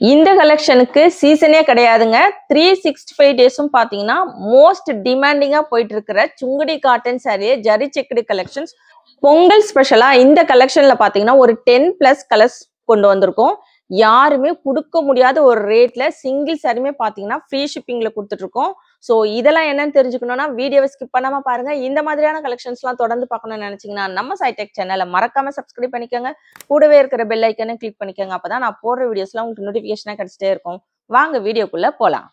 இந்த கலெக்ஷனுக்கு சீசனே கிடையாதுங்க. Three sixty five டேஸும் பார்த்தீங்கன்னா மோஸ்ட் டிமாண்டிங்காக போயிட்டு இருக்கிற சுங்குடி காட்டன் சாரியை ஜரி செக்குடு கலெக்ஷன்ஸ் பொங்கல் ஸ்பெஷலாக இந்த கலெக்ஷனில் பார்த்தீங்கன்னா ஒரு டென் ப்ளஸ் கலர்ஸ் கொண்டு வந்திருக்கோம். யாருமே கொடுக்க முடியாத ஒரு ரேட்ல சிங்கிள் சாரியுமே பார்த்தீங்கன்னா ஃப்ரீ ஷிப்பிங்ல கொடுத்துட்டு இருக்கோம் ஸோ இதெல்லாம் என்னன்னு தெரிஞ்சுக்கணும்னா வீடியோவை ஸ்கிப் பண்ணாம பாருங்க. இந்த மாதிரியான கலெக்ஷன்ஸ்லாம் தொடர்ந்து பார்க்கணும்னு நினைச்சீங்கன்னா நம்ம சைடெக் சேனலை மறக்காம சப்ஸ்கிரைப் பண்ணிக்கோங்க. கூடவே இருக்கிற பெல் ஐக்கனை கிளிக் பண்ணிக்கோங்க. அப்பதான் நான் போடுற வீடியோஸ்லாம் உங்களுக்கு நோட்டிபிகேஷனா கிடைச்சிட்டே இருக்கும். வாங்க வீடியோக்குள்ள போலாம்.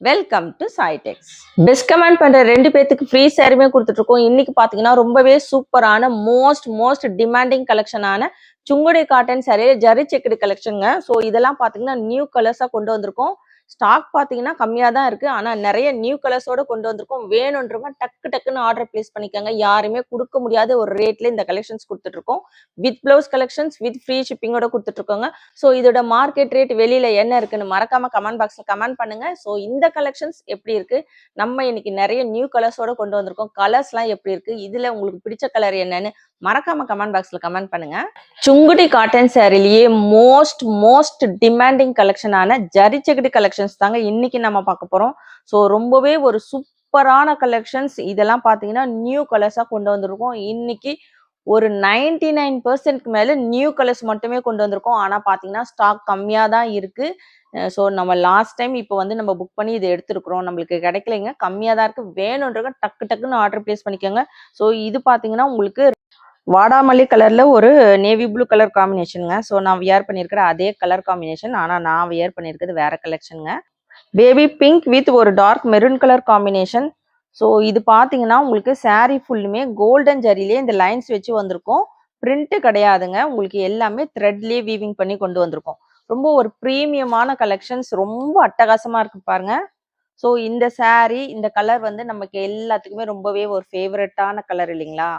Welcome to Saitex best comment பண்ற ரெண்டு பேத்துக்கு ஃப்ரீ சேருமே கொடுத்துட்டு இருக்கோம் இன்னைக்கு பாத்தீங்கன்னா ரொம்பவே சூப்பரான மோஸ்ட் மோஸ்ட் டிமாண்டிங் கலெக்ஷனான சுங்குடி காட்டன் சாரி ஜரி செக்குடு கலெக்ஷனுங்க ஸோ இதெல்லாம் பாத்தீங்கன்னா நியூ கலர்ஸா கொண்டு வந்திருக்கோம். ஸ்டாக் பாத்தீங்கன்னா கம்மியா தான் இருக்கு. ஆனா நிறைய நியூ கலர்ஸோட கொண்டு வந்திருக்கோம். வேணுன்றவங்க டக்கு டக்குன்னு ஆர்டர் பிளேஸ் பண்ணிக்கோங்க. யாருமே கொடுக்க முடியாத ஒரு ரேட்ல இந்த கலெக்ஷன்ஸ் கொடுத்துட்ருக்கோம். With blouse collections with free ஷிப்பிங்கோட கொடுத்துட்ருக்கோங்க. ஸோ இதோட மார்க்கெட் ரேட் வெளியில என்ன இருக்குன்னு மறக்காம கமெண்ட் பாக்ஸ்ல கமெண்ட் பண்ணுங்க. ஸோ இந்த கலெக்ஷன்ஸ் எப்படி இருக்கு? நம்ம இன்னைக்கு நிறைய நியூ கலர்ஸோட கொண்டு வந்திருக்கோம். கலர்ஸ்லாம் எப்படி இருக்கு? இதுல உங்களுக்கு பிடிச்ச கலர் என்னன்னு மறக்காம கமெண்ட் பாக்ஸ்ல கமெண்ட் பண்ணுங்க. சுங்குடி காட்டன் சேரீலயே மோஸ்ட் மோஸ்ட் டிமாண்டிங் கலெக்ஷனான ஜரி கலெக்ஷன்ஸ் தாங்க இன்னைக்கு நம்ம பார்க்க போறோம். ஸோ ரொம்பவே ஒரு சூப்பரான கலெக்ஷன்ஸ் இதெல்லாம் பார்த்தீங்கன்னா நியூ கலர்ஸாக கொண்டு வந்திருக்கோம். இன்னைக்கு ஒரு நைன்டி நைன் பர்சன்ட்க்கு மேலே நியூ கலர்ஸ் மட்டுமே கொண்டு வந்திருக்கோம். ஆனால் பார்த்தீங்கன்னா ஸ்டாக் கம்மியாக தான் இருக்கு. ஸோ நம்ம லாஸ்ட் டைம் இப்போ வந்து நம்ம புக் பண்ணி இதை எடுத்துருக்குறோம். நம்மளுக்கு கிடைக்கலைங்க. கம்மியாக தான் இருக்குது வேணுன்றவங்க டக்கு டக்குன்னு ஆர்டர் பிளேஸ் பண்ணிக்கோங்க. ஸோ இது பார்த்தீங்கன்னா உங்களுக்கு வாடாமல்லி கலர்ல ஒரு நேவி ப்ளூ கலர் காம்பினேஷனுங்க ஸோ நான் வியர் பண்ணியிருக்கிற அதே கலர் காம்பினேஷன் ஆனால் நான் வியர் பண்ணியிருக்கிறது வேற கலெக்ஷனுங்க பேபி பிங்க் வித் ஒரு dark maroon colour combination so இது பார்த்தீங்கன்னா உங்களுக்கு சாரீ ஃபுல்லுமே கோல்டன் ஜரிலே இந்த லைன்ஸ் வச்சு வந்திருக்கும். பிரிண்ட்டு கிடையாதுங்க. உங்களுக்கு எல்லாமே த்ரெட்லேயே வீவிங் பண்ணி கொண்டு வந்திருக்கோம். ரொம்ப ஒரு ப்ரீமியமான கலெக்ஷன்ஸ் ரொம்ப அட்டகாசமா இருக்கு பாருங்க. ஸோ இந்த சாரீ இந்த கலர் வந்து நமக்கு எல்லாத்துக்குமே ரொம்பவே ஒரு ஃபேவரட்டான கலர் இல்லைங்களா?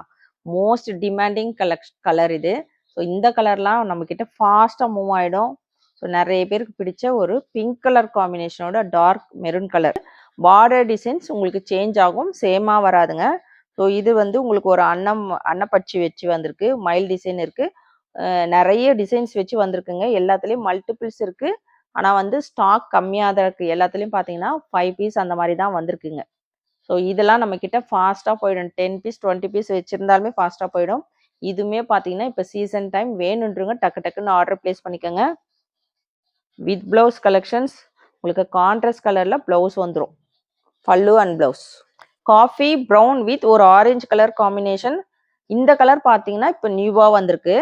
மோஸ்ட் டிமாண்டிங் கலெக்ஷ் கலர் இது. ஸோ இந்த கலர்லாம் நம்ம ஃபாஸ்ட்டாக மூவ் ஆகிடும் ஸோ நிறைய பேருக்கு பிடிச்ச ஒரு pink colour காம்பினேஷனோட dark maroon colour border designs உங்களுக்கு சேஞ்ச் ஆகும். சேமாக வராதுங்க. ஸோ இது வந்து உங்களுக்கு ஒரு அன்னம் அன்னப்பட்சி வச்சு வந்திருக்கு. மைல் டிசைன் இருக்குது நிறைய டிசைன்ஸ் வச்சு வந்திருக்குங்க. எல்லாத்துலேயும் மல்டிபிள்ஸ் இருக்கு. ஆனால் வந்து ஸ்டாக் கம்மியாக தான் இருக்குது எல்லாத்துலேயும் பார்த்தீங்கன்னா ஃபைவ் பீஸ் அந்த மாதிரி தான் வந்திருக்குங்க. ஸோ இதெல்லாம் நம்மக்கிட்ட ஃபாஸ்ட்டாக போயிடும். டென் பீஸ் டுவெண்ட்டி பீஸ் வச்சுருந்தாலுமே ஃபாஸ்ட்டாக போயிடும். இதுவுமே பார்த்தீங்கன்னா இப்போ சீசன் டைம் வேணுன்றவங்க டக்கு டக்குன்னு ஆர்டர் பிளேஸ் பண்ணிக்கோங்க. வித் ப்ளவுஸ் கலெக்ஷன்ஸ் உங்களுக்கு கான்ட்ராஸ்ட் கலரில் ப்ளவுஸ் வந்துடும் pallu and blouse coffee brown with ஒரு ஆரஞ்சு கலர் காம்பினேஷன் இந்த கலர் பார்த்தீங்கன்னா இப்போ நியூவாக வந்திருக்கு.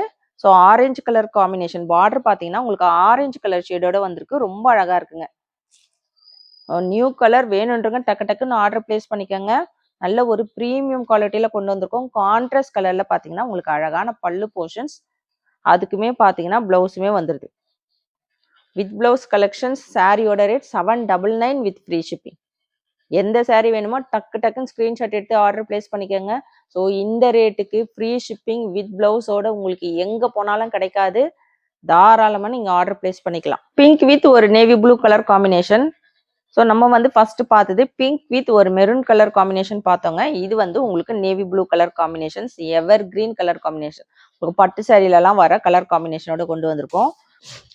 So orange colour combination border பார்த்தீங்கன்னா உங்களுக்கு ஆரஞ்சு கலர் ஷேடோட வந்திருக்கு. ரொம்ப அழகாக இருக்குங்க. நியூ கலர் வேணுன்றவங்க டக்கு டக்குன்னு ஆர்டர் பிளேஸ் பண்ணிக்கோங்க. நல்ல ஒரு ப்ரீமியம் குவாலிட்டியில் கொண்டு வந்திருக்கோம். கான்ட்ராஸ்ட் கலரில் பார்த்தீங்கன்னா உங்களுக்கு அழகான பல்லு போர்ஷன்ஸ் அதுக்குமே பார்த்தீங்கன்னா ப்ளவுஸுமே வந்துடுது வித் ப்ளவுஸ் கலெக்ஷன்ஸ் சாரியோட rate seven double nine with free shipping எந்த சாரீ வேணுமோ டக்கு டக்குன்னு ஸ்க்ரீன்ஷாட் எடுத்து ஆர்டர் பிளேஸ் பண்ணிக்கோங்க. ஸோ இந்த ரேட்டுக்கு ஃப்ரீ ஷிப்பிங் வித் ப்ளவுஸோட உங்களுக்கு எங்கே போனாலும் கிடைக்காது. தாராளமாக நீங்கள் ஆர்டர் பிளேஸ் பண்ணிக்கலாம். பிங்க் வித் ஒரு navy blue colour combination so நம்ம வந்து ஃபர்ஸ்ட் பார்த்தது பிங்க் வித் ஒரு மெரூன் கலர் காம்பினேஷன் பார்த்தோங்க. இது வந்து உங்களுக்கு navy blue colour combinations evergreen colour combination உங்களுக்கு பட்டு சாரிலலாம் வர கலர் காம்பினேஷனோட கொண்டு வந்திருக்கோம்.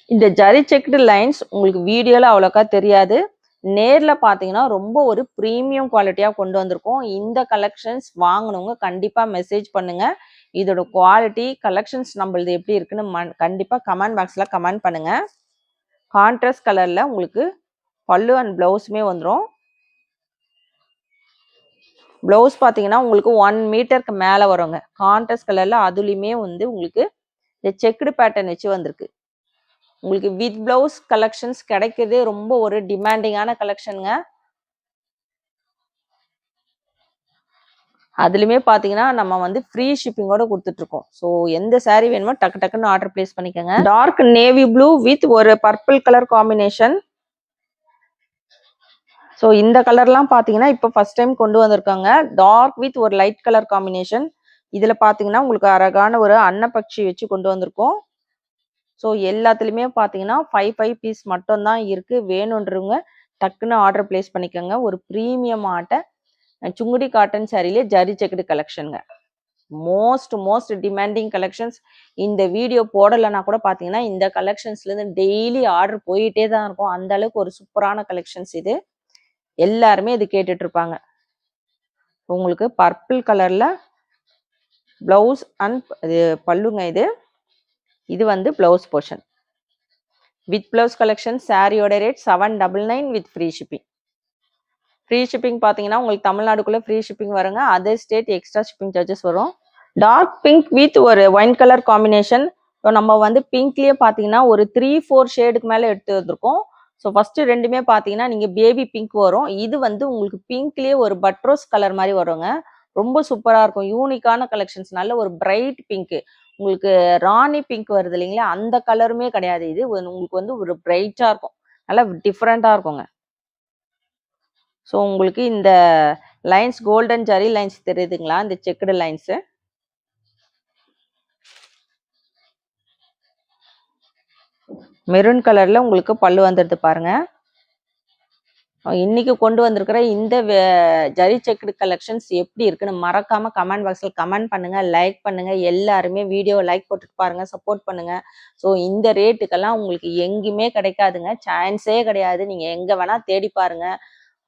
இந்த ஜரி செக்டு லைன்ஸ் உங்களுக்கு வீடியோவில் அவ்வளோக்கா தெரியாது. நேரில் பார்த்தீங்கன்னா ரொம்ப ஒரு ப்ரீமியம் குவாலிட்டியாக கொண்டு வந்திருக்கோம். இந்த கலெக்ஷன்ஸ் வாங்கினவங்க கண்டிப்பாக மெசேஜ் பண்ணுங்கள் இதோட குவாலிட்டி கலெக்ஷன்ஸ் நம்மளது எப்படி இருக்குன்னு மன்- கண்டிப்பாக கமெண்ட் பாக்ஸில் கமெண்ட் பண்ணுங்கள் கான்ட்ராஸ்ட் கலரில் உங்களுக்கு பல்லு அண்ட் ப்ளவுஸுமே வந்துடும் ப்ளவுஸ் பார்த்தீங்கன்னா உங்களுக்கு ஒன் மீட்டருக்கு மேலே வருங்க. கான்ட்ராஸ்ட் கலரில் அதுலேயுமே வந்து உங்களுக்கு இந்த செக்குடு பேட்டர்ன் வச்சு வந்திருக்கு. உங்களுக்கு வித் ப்ளவுஸ் கலெக்ஷன்ஸ் கிடைக்கிறதே ரொம்ப ஒரு டிமாண்டிங்கான கலெக்ஷனுங்க அதுலேயுமே பார்த்தீங்கன்னா நம்ம வந்து ஃப்ரீ ஷிப்பிங்கோட கொடுத்துட்ருக்கோம். ஸோ எந்த சேரீ வேணுமோ டக்கு டக்குன்னு ஆர்டர் பிளேஸ் பண்ணிக்கோங்க. டார்க் நேவி ப்ளூ வித் ஒரு பர்பிள் கலர் காம்பினேஷன் ஸோ இந்த கலர்லாம் பார்த்தீங்கன்னா இப்போ ஃபர்ஸ்ட் டைம் கொண்டு வந்திருக்காங்க. டார்க் வித் ஒரு லைட் கலர் காம்பினேஷன் இதில் பார்த்தீங்கன்னா உங்களுக்கு அழகான ஒரு அன்னப்பட்சி வச்சு கொண்டு வந்திருக்கோம். ஸோ எல்லாத்துலேயுமே பார்த்தீங்கன்னா ஃபைவ் ஃபைவ் பீஸ் மட்டும்தான் இருக்குது வேணுன்றவங்க டக்குன்னு ஆர்டர் பிளேஸ் பண்ணிக்கோங்க. ஒரு ப்ரீமியம் ஆட்ட சுங்குடி காட்டன் சாரிலே ஜரி செக்குடு கலெக்ஷனுங்க மோஸ்ட் மோஸ்ட் டிமாண்டிங் கலெக்ஷன்ஸ் இந்த வீடியோ போடலைன்னா கூட பார்த்தீங்கன்னா இந்த கலெக்ஷன்ஸ்லேருந்து டெய்லி ஆர்டர் போயிட்டே தான் இருக்கும். அந்த அளவுக்கு ஒரு சூப்பரான கலெக்ஷன்ஸ் இது. எல்லாருமே இது கேட்டுட்டு இருப்பாங்க உங்களுக்கு பர்பிள் கலர்ல பிளவுஸ் அண்ட் இது பல்லுங்க இது. இது வந்து blouse portion with blouse collection சாரியோட rate seven double nine with free shipping free shipping பார்த்தீங்கன்னா உங்களுக்கு தமிழ்நாடுக்குள்ளே ஃப்ரீ ஷிப்பிங் வருங்க. Other state extra shipping charges வரும். டார்க் பிங்க் வித் ஒரு ஒயின் கலர் காம்பினேஷன் இப்போ நம்ம வந்து பிங்க்லேயே பார்த்தீங்கன்னா ஒரு த்ரீ ஃபோர் ஷேடுக்கு மேலே எடுத்து வந்திருக்கோம். ஸோ ஃபஸ்ட்டு ரெண்டுமே பார்த்தீங்கன்னா நீங்கள் பேபி பிங்க் வரும். இது வந்து உங்களுக்கு பிங்க்லேயே ஒரு பட்ரோஸ் கலர் மாதிரி வருங்க. ரொம்ப சூப்பராக இருக்கும். யூனிக்கான கலெக்ஷன்ஸ் நல்ல ஒரு பிரைட் பிங்க் உங்களுக்கு ராணி பிங்க் வருது இல்லைங்களா? அந்த கலருமே கிடையாது. இது உங்களுக்கு வந்து ஒரு பிரைட்டாக இருக்கும். நல்லா டிஃப்ரெண்ட்டாக இருக்குங்க. ஸோ உங்களுக்கு இந்த லைன்ஸ் கோல்டன் ஜரி லைன்ஸ் தெரியுதுங்களா? இந்த செக்குடு லைன்ஸு மெரூன் கலர்ல உங்களுக்கு பல்லு வந்துடுது பாருங்க. இன்னைக்கு கொண்டு வந்திருக்கிற இந்த வே- ஜரி செக்குடு கலெக்ஷன்ஸ் எப்படி இருக்குன்னு மறக்காம கமெண்ட் பாக்ஸில் கமெண்ட் பண்ணுங்க லைக் பண்ணுங்க எல்லாருமே வீடியோ லைக் போட்டுட்டு பாருங்க சப்போர்ட் பண்ணுங்க. ஸோ இந்த ரேட்டுக்கெல்லாம் உங்களுக்கு எங்கேயுமே கிடைக்காதுங்க. சான்ஸே கிடையாது. நீங்க எங்க வேணா தேடி பாருங்க.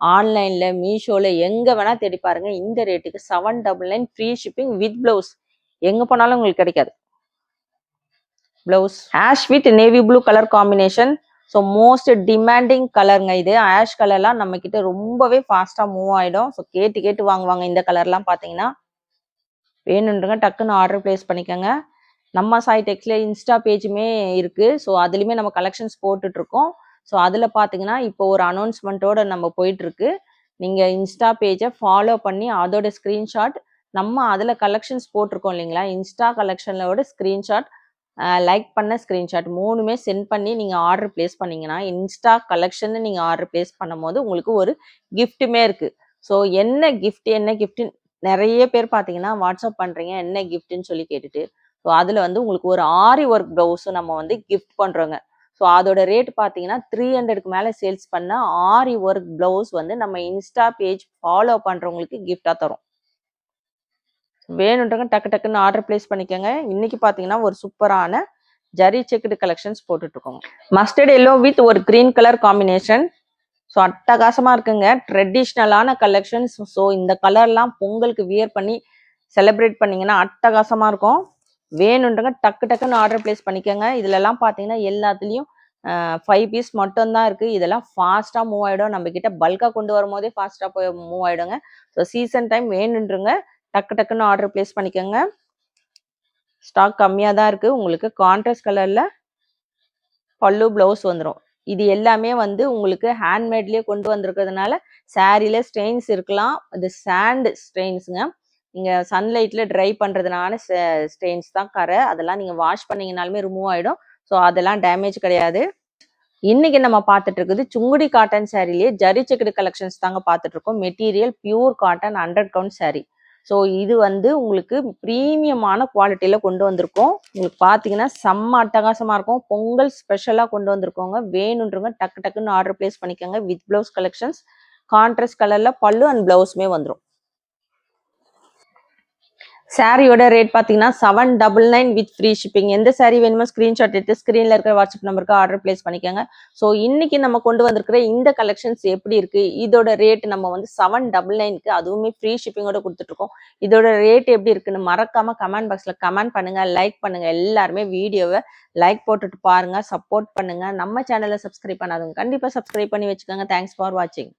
ஆன்லைன்ல மீஷோல எங்க வேணா தேடி பாருங்க. இந்த ரேட்டுக்கு seven double nine free shipping with blouse எங்க போனாலும் உங்களுக்கு கிடைக்காது. Blouse ash with navy blue colour combination so most demanding கலருங்க இது. ஆஷ் கலர்லாம் நம்ம கிட்ட ரொம்பவே ஃபாஸ்டா மூவ் ஆயிடும். ஸோ கேட்டு கேட்டு வாங்குவாங்க இந்த கலர்லாம் பார்த்தீங்கன்னா வேணுன்றங்க டக்குன்னு ஆர்டர் பிளேஸ் பண்ணிக்கோங்க. நம்ம சாய் டெக்ஸ்ல இன்ஸ்டா பேஜுமே இருக்கு. ஸோ அதுலேயுமே நம்ம கலெக்ஷன்ஸ் போட்டுட்டு இருக்கோம் ஸோ அதில் பார்த்தீங்கன்னா இப்போ ஒரு அனௌன்ஸ்மெண்ட்டோட நம்ம போயிட்டு இருக்கு நீங்க இன்ஸ்டா பேஜை ஃபாலோ பண்ணி அதோட ஸ்க்ரீன்ஷாட் நம்ம அதில் கலெக்ஷன்ஸ் போட்டிருக்கோம் இல்லைங்களா? இன்ஸ்டா கலெக்ஷனோட ஸ்க்ரீன்ஷாட் லைக் பண்ண ஸ்க்ரீன்ஷாட் மூணுமே சென்ட் பண்ணி நீங்கள் ஆர்டர் பிளேஸ் பண்ணீங்கன்னா இன்ஸ்டா கலெக்ஷன் நீங்கள் ஆர்டர் பிளேஸ் பண்ணும்போது உங்களுக்கு ஒரு கிஃப்ட்டுமே இருக்குது ஸோ என்ன கிஃப்ட் என்ன கிஃப்ட் நிறைய பேர் பார்த்தீங்கன்னா வாட்ஸ்அப் பண்ணுறீங்க என்ன கிஃப்ட்னு சொல்லி கேட்டுட்டு ஸோ அதில் வந்து உங்களுக்கு ஒரு ஆரி ஒர்க் ப்ளவுஸும் நம்ம வந்து கிஃப்ட் பண்ணுறோங்க ஸோ அதோட ரேட் பார்த்தீங்கன்னா த்ரீ ஹண்ட்ரடுக்கு மேலே சேல்ஸ் பண்ண ஆரி ஒர்க் ப்ளவுஸ் வந்து நம்ம இன்ஸ்டா பேஜ் ஃபாலோ பண்ணுறவங்களுக்கு கிஃப்டாக தரும். வேணுன்றவங்க டக்கு டக்குன்னு ஆர்டர் பிளேஸ் பண்ணிக்கோங்க. இன்னைக்கு பார்த்தீங்கன்னா ஒரு சூப்பரான ஜரி செக்குடு கலெக்ஷன்ஸ் போட்டுட்டு இருக்கோங்க மஸ்டர்ட் எல்லோ வித் ஒரு கிரீன் கலர் காம்பினேஷன் ஸோ அட்டகாசமா இருக்குங்க. ட்ரெடிஷ்னலான கலெக்ஷன்ஸ் ஸோ இந்த கலர்லாம் பொங்கலுக்கு வியர் பண்ணி செலிப்ரேட் பண்ணிங்கன்னா அட்டகாசமாக இருக்கும். வேணுன்றங்க டக்கு டக்குன்னு ஆர்டர் பிளேஸ் பண்ணிக்கோங்க. இதுலலாம் பார்த்தீங்கன்னா எல்லாத்துலேயும் ஃபைவ் பீஸ் மட்டும்தான் இருக்குது இதெல்லாம் ஃபாஸ்ட்டாக மூவ் ஆகிடும் நம்மக்கிட்ட பல்காக கொண்டு வரும்போதே ஃபாஸ்ட்டாக போய் மூவ் ஆகிடுங்க ஸோ சீசன் டைம் வேணுன்றங்க டக்கு டக்குன்னு ஆர்டர் பிளேஸ் பண்ணிக்கோங்க. ஸ்டாக் கம்மியாக தான் இருக்குது உங்களுக்கு கான்ட்ராஸ்ட் கலரில் பல்லு ப்ளவுஸ் வந்துடும் இது எல்லாமே வந்து உங்களுக்கு ஹேண்ட்மேட்லேயே கொண்டு வந்திருக்கிறதுனால சாரியில் ஸ்டெயின்ஸ் இருக்கலாம். இது சாண்ட் ஸ்டெயின்ஸுங்க நீங்கள் சன்லைட்டில் ட்ரை பண்ணுறதுனால ஸ்டெயின்ஸ் தான் கரை. அதெல்லாம் நீங்கள் வாஷ் பண்ணிங்கனாலுமே ரிமூவ் ஆயிடும். ஸோ அதெல்லாம் டேமேஜ் கிடையாது. இன்னைக்கு நம்ம பார்த்துட்டு இருக்குது சுங்குடி காட்டன் சாரிலேயே ஜரி செக்குடு கலெக்ஷன்ஸ் தாங்க பார்த்துட்டு இருக்கோம் material pure cotton hundred count saree. So இது வந்து உங்களுக்கு ப்ரீமியமான குவாலிட்டியில் கொண்டு வந்திருக்கோம். உங்களுக்கு பார்த்தீங்கன்னா செம்ம அட்டகாசமாக இருக்கும். பொங்கல் ஸ்பெஷலாக கொண்டு வந்திருக்கோங்க. வேணுன்றவங்க டக்கு டக்குன்னு ஆர்டர் பிளேஸ் பண்ணிக்கோங்க. வித் ப்ளவுஸ் கலெக்ஷன்ஸ் கான்ட்ராஸ்ட் கலரில் பல்லு அண்ட் ப்ளவுஸுமே வந்துடும் சாரியோட ரேட் பார்த்தீங்கன்னா seven double nine with free shipping எந்த சாரீ வேணுமோ ஸ்க்ரீன்ஷாட் எடுத்து ஸ்க்ரீனில் இருக்கிற வாட்ஸ்அப் நம்பருக்கு ஆர்டர் பிளேஸ் பண்ணிக்கோங்க. ஸோ இன்னைக்கு நம்ம கொண்டு வந்திருக்கிற இந்த கலெக்ஷன்ஸ் எப்படி இருக்கு? இதோட ரேட் நம்ம வந்து செவன் டபுள் நைனுக்கு அதுவுமே ஃப்ரீ ஷிப்பிங்கோட கொடுத்துட்ருக்கோம். இதோட ரேட் எப்படி இருக்குன்னு மறக்காம கமெண்ட் பாக்ஸில் கமெண்ட் பண்ணுங்க லைக் பண்ணுங்க. எல்லாருமே வீடியோவை லைக் போட்டுட்டு பாருங்க சப்போர்ட் பண்ணுங்க. நம்ம சேனலை சப்ஸ்கிரைப் பண்ணாதவங்க கண்டிப்பாக சப்ஸ்கிரைப் பண்ணி வச்சுக்கோங்க. தேங்க்ஸ் ஃபார் வாட்சிங்